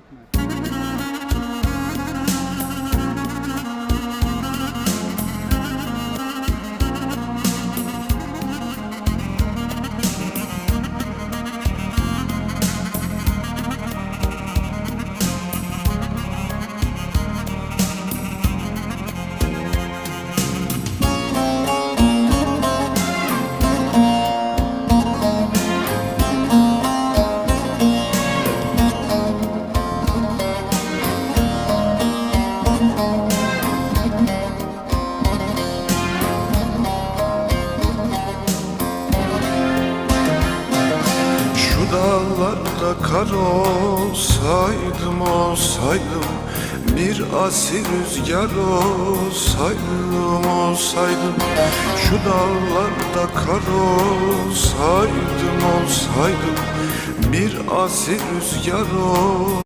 Şu dağlarda kar olsaydım olsaydım Bir asil rüzgar olsaydım olsaydım Şu dağlarda kar olsaydım olsaydım Bir asil rüzgar olsaydım